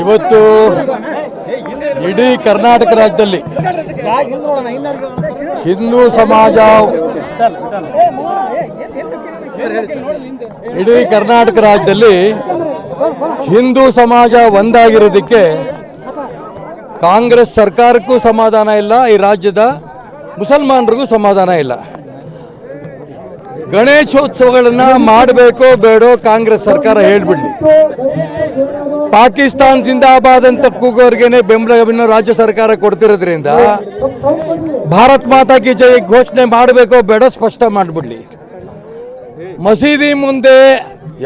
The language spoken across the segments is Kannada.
ಇವತ್ತು ಇಡೀ ಕರ್ನಾಟಕ ರಾಜ್ಯದಲ್ಲಿ ಹಿಂದೂ ಸಮಾಜ ಇಡೀ ಕರ್ನಾಟಕ ರಾಜ್ಯದಲ್ಲಿ ಹಿಂದೂ ಸಮಾಜ ಒಂದಾಗಿರೋದಕ್ಕೆ ಕಾಂಗ್ರೆಸ್ ಸರ್ಕಾರಕ್ಕೂ ಸಮಾಧಾನ ಇಲ್ಲ, ಈ ರಾಜ್ಯದ ಮುಸಲ್ಮಾನರಿಗೂ ಸಮಾಧಾನ ಇಲ್ಲ. ಗಣೇಶೋತ್ಸವಗಳನ್ನ ಮಾಡಬೇಕೋ ಬೇಡೋ ಕಾಂಗ್ರೆಸ್ ಸರ್ಕಾರ ಹೇಳ್ಬಿಡ್ಲಿ. ಪಾಕಿಸ್ತಾನ್ ಜಿಂದಾಬಾದ್ ಅಂತ ಕೂಗೋರ್ಗೆನೆ ಬೆಂಬಲವನ್ನು ರಾಜ್ಯ ಸರ್ಕಾರ ಕೊಡ್ತಿರೋದ್ರಿಂದ ಭಾರತ್ ಮಾತಾ ಕಿ ಜೈ ಘೋಷಣೆ ಮಾಡಬೇಕೋ ಬೇಡೋ ಸ್ಪಷ್ಟ ಮಾಡಿಬಿಡ್ಲಿ. ಮಸೀದಿ ಮುಂದೆ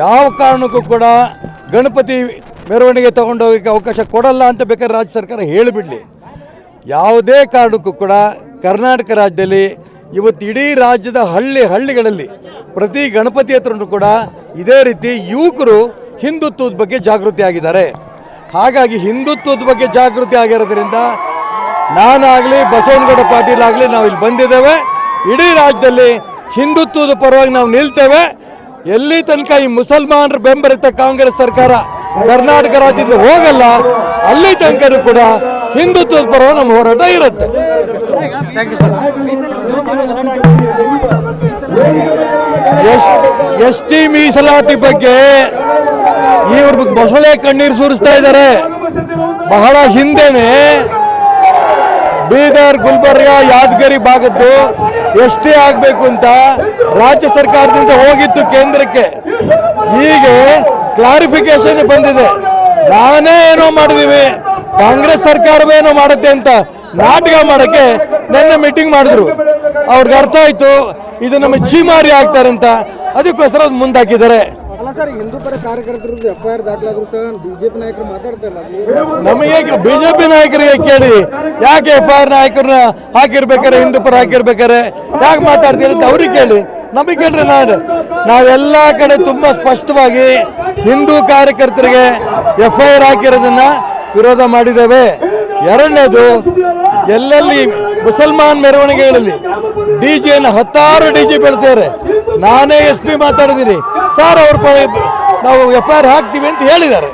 ಯಾವ ಕಾರಣಕ್ಕೂ ಕೂಡ ಗಣಪತಿ ಮೆರವಣಿಗೆ ತಗೊಂಡೋಗಕ್ಕೆ ಅವಕಾಶ ಕೊಡಲ್ಲ ಅಂತ ಬೇಕಾದ್ರೆ ರಾಜ್ಯ ಸರ್ಕಾರ ಹೇಳಿಬಿಡ್ಲಿ. ಯಾವುದೇ ಕಾರಣಕ್ಕೂ ಕೂಡ ಕರ್ನಾಟಕ ರಾಜ್ಯದಲ್ಲಿ ಇವತ್ತು ಇಡೀ ರಾಜ್ಯದ ಹಳ್ಳಿ ಹಳ್ಳಿಗಳಲ್ಲಿ ಪ್ರತಿ ಗಣಪತಿ ಹತ್ರನೂ ಕೂಡ ಇದೇ ರೀತಿ ಯುವಕರು ಹಿಂದುತ್ವದ ಬಗ್ಗೆ ಜಾಗೃತಿ ಆಗಿದ್ದಾರೆ. ಹಾಗಾಗಿ ಹಿಂದುತ್ವದ ಬಗ್ಗೆ ಜಾಗೃತಿ ಆಗಿರೋದ್ರಿಂದ ನಾನಾಗಲಿ ಬಸವನಗೌಡ ಪಾಟೀಲ್ ಆಗಲಿ ನಾವು ಇಲ್ಲಿ ಬಂದಿದ್ದೇವೆ. ಇಡೀ ರಾಜ್ಯದಲ್ಲಿ ಹಿಂದುತ್ವದ ಪರವಾಗಿ ನಾವು ನಿಲ್ತೇವೆ. ಎಲ್ಲಿ ತನಕ ಈ ಮುಸಲ್ಮಾನರ ಬೆಂಬಲಿತ ಕಾಂಗ್ರೆಸ್ ಸರ್ಕಾರ ಕರ್ನಾಟಕ ರಾಜ್ಯದಲ್ಲಿ ಹೋಗಲ್ಲ, ಅಲ್ಲಿ ತನಕನೂ ಕೂಡ ಹಿಂದುತ್ವದ ಪರ ನಮ್ಮ ಹೋರಾಟ ಇರುತ್ತೆ. ಎಸ್ ಎಸ್ ಟಿ ಮೀಸಲಾತಿ ಬಗ್ಗೆ ಇವ್ರ ಬಸಳೆ ಕಣ್ಣೀರು ಸುರಿಸ್ತಾ ಇದ್ದಾರೆ. ಬಹಳ ಹಿಂದೆನೆ ಬೀದರ್ ಗುಲ್ಬರ್ಗ ಯಾದಗಿರಿ ಭಾಗದ್ದು ಎಷ್ಟೇ ಆಗಬೇಕು ಅಂತ ರಾಜ್ಯ ಸರ್ಕಾರದಿಂದ ಹೋಗಿತ್ತು ಕೇಂದ್ರಕ್ಕೆ. ಹೀಗೆ ಕ್ಲಾರಿಫಿಕೇಶನ್ ಬಂದಿದೆ. ನಾನೇ ಏನೋ ಮಾಡಿದೀವಿ. ಕಾಂಗ್ರೆಸ್ ಸರ್ಕಾರವೇನೋ ಮಾಡುತ್ತೆ ಅಂತ ನಾಟಕ ಮಾಡಕ್ಕೆ ನನ್ನ ಮೀಟಿಂಗ್ ಮಾಡಿದ್ರು. ಅವ್ರಿಗೆ ಅರ್ಥ ಆಯ್ತು ಇದು ನಮ್ಮ ಚೀಮಾರಿ ಆಗ್ತಾರೆ ಅಂತ. ಅದಕ್ಕೋಸ್ಕರ ಅದು ಮುಂದಾಕಿದ್ದಾರೆ ನಮಗೆ ಬಿಜೆಪಿ ನಾಯಕರಿಗೆ ಕೇಳಿ? ಯಾಕೆ ಎಫ್ ಐ ಆರ್ ನಾಯಕರನ್ನ ಹಾಕಿರ್ಬೇಕಾರೆ ಹಿಂದೂ ಪರ ಹಾಕಿರ್ಬೇಕಾರೆ? ಯಾಕೆ ಮಾತಾಡ್ತೀರಿ ಅಂತ ಅವ್ರಿಗೆ ಕೇಳಿ. ನಮಗೆ ಕೇಳ್ರಿ ನಾನು ನಾವೆಲ್ಲ ಕಡೆ ತುಂಬಾ ಸ್ಪಷ್ಟವಾಗಿ ಹಿಂದೂ ಕಾರ್ಯಕರ್ತರಿಗೆ ಎಫ್ ಐ ಆರ್ ಹಾಕಿರೋದನ್ನ ವಿರೋಧ ಮಾಡಿದ್ದೇವೆ. ಎರಡನೇದು, ಎಲ್ಲೆಲ್ಲಿ ಮುಸಲ್ಮಾನ್ ಮೆರವಣಿಗೆಗಳಲ್ಲಿ ಡಿ ಜಿಯನ್ನು ಹತ್ತಾರು ಡಿ ಜಿ ಬೆಳೆಸ್ತಾರೆ ನಾನೇ ಎಸ್ ಪಿ ಮಾತಾಡಿದ್ದೀನಿ. ಸರ್ ಅವ್ರ ನಾವು ಎಫ್ ಐ ಆರ್ ಹಾಕ್ತೀವಿ ಅಂತ ಹೇಳಿದ್ದಾರೆ.